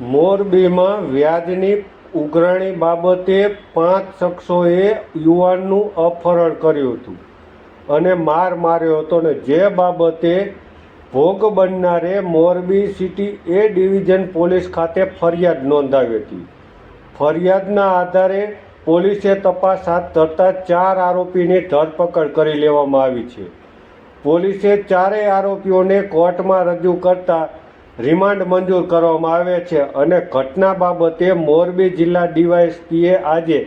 મોરબીમાં વ્યાજની ઉઘરાણી બાબતે પાંચ શખ્સોએ યુવાનનું અપહરણ કર્યું હતું અને માર માર્યો હતો ને જે બાબતે ભોગ બનનારે Morbi city A division police ખાતે ફરિયાદ નોંધાવી હતી. ફરિયાદના આધારે પોલીસે તપાસ હાથ ધરતા ચાર આરોપીની ધરપકડ કરી લેવામાં આવી છે. પોલીસે ચારેય આરોપીઓને કોર્ટમાં રજૂ કરતા રિમાન્ડ મંજૂર કરવામાં આવે છે અને ઘટના બાબતે મોરબી જિલ્લા ડીવાયએસપીએ આજે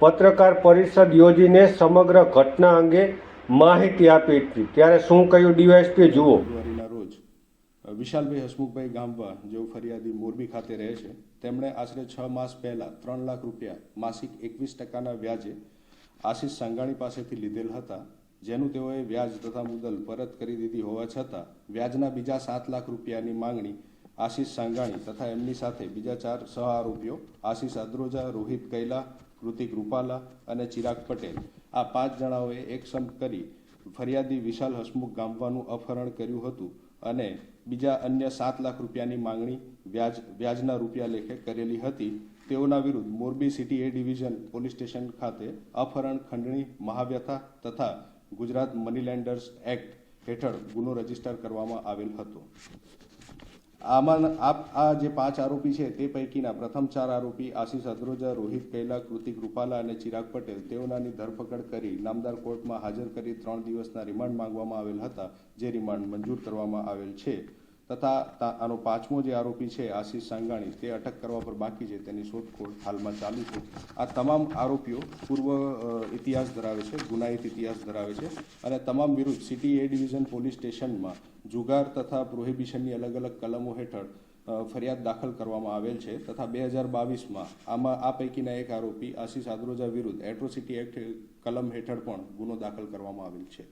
પત્રકાર પરિષદ યોજીને સમગ્ર ઘટના અંગે માહિતી આપી હતી. ત્યારે શું કહ્યું ડીવાયએસપી જુઓ. રોજ વિશાલભાઈ હસમુખભાઈ ગામવા જેઓ ફરિયાદી મોરબી ખાતે રહે છે. તેમણે આશરે છ માસ પહેલા ત્રણ લાખ રૂપિયા માસિક એકવીસ ટકાના વ્યાજે આશીષ સાંગાણી પાસેથી લીધેલ હતા. જેનું તેઓએ વ્યાજ તથા મુદ્દલ પરત કરી દીધી હોવા છતાં, વ્યાજના બીજા સાત લાખ રૂપિયાની માંગણી આશીષ સાંગાણી તથા એમની સાથે બીજા ચાર સહ આરોપીઓ આશીષ અદ્રોજા, રોહિત કૈલા, કૃતિક રૂપાલા અને ચિરાગ પટેલ. આ પાંચ જણાઓએ એક સંપ કરી ફરિયાદી વિશાલ હસમુખ ગામવાનું અપહરણ કર્યું હતું અને બીજા અન્ય સાત લાખ રૂપિયાની માંગણી વ્યાજ, વ્યાજના રૂપિયા લેખે કરેલી હતી. તેઓના વિરુદ્ધ Morbi city A division police station ખાતે અપહરણ, ખંડણી, મહાવ્યથા તથા ગુજરાત મની લેન્ડર્સ એક્ટ હેઠળ ગુનો રજિસ્ટર કરવામાં આવેલ હતો. આમાં આ જે પાંચ આરોપી છે તે પૈકીના પ્રથમ ચાર આરોપી આશીષ અદ્રોજા રોહિત પહેલા કૃતિક રૂપાલા અને ચિરાગ પટેલ તેઓનાની ધરપકડ કરી નામદાર કોર્ટમાં હાજર કરી ત્રણ દિવસના રિમાન્ડ માંગવામાં આવેલ હતા, જે રિમાન્ડ મંજૂર કરવામાં આવેલ છે. તથા આનો પાંચમો જે આરોપી છે, આશીષ સાંગાણી, તે અટક કરવા પર બાકી છે. તેની શોધખોળ હાલમાં ચાલુ છે. આ તમામ આરોપીઓ પૂર્વ ઇતિહાસ ધરાવે છે, ગુનાહિત ઇતિહાસ ધરાવે છે અને તમામ વિરુદ્ધ સિટી એ ડિવિઝન પોલીસ સ્ટેશનમાં જુગાર તથા પ્રોહિબિશનની અલગ અલગ કલમો હેઠળ ફરિયાદ દાખલ કરવામાં આવેલ છે તથા બે હજાર બાવીસમાં આમાં આ પૈકીના એક આરોપી આશીષ આદ્રોજા વિરુદ્ધ એટ્રોસિટી એક્ટ કલમ હેઠળ પણ ગુનો દાખલ કરવામાં આવેલ છે.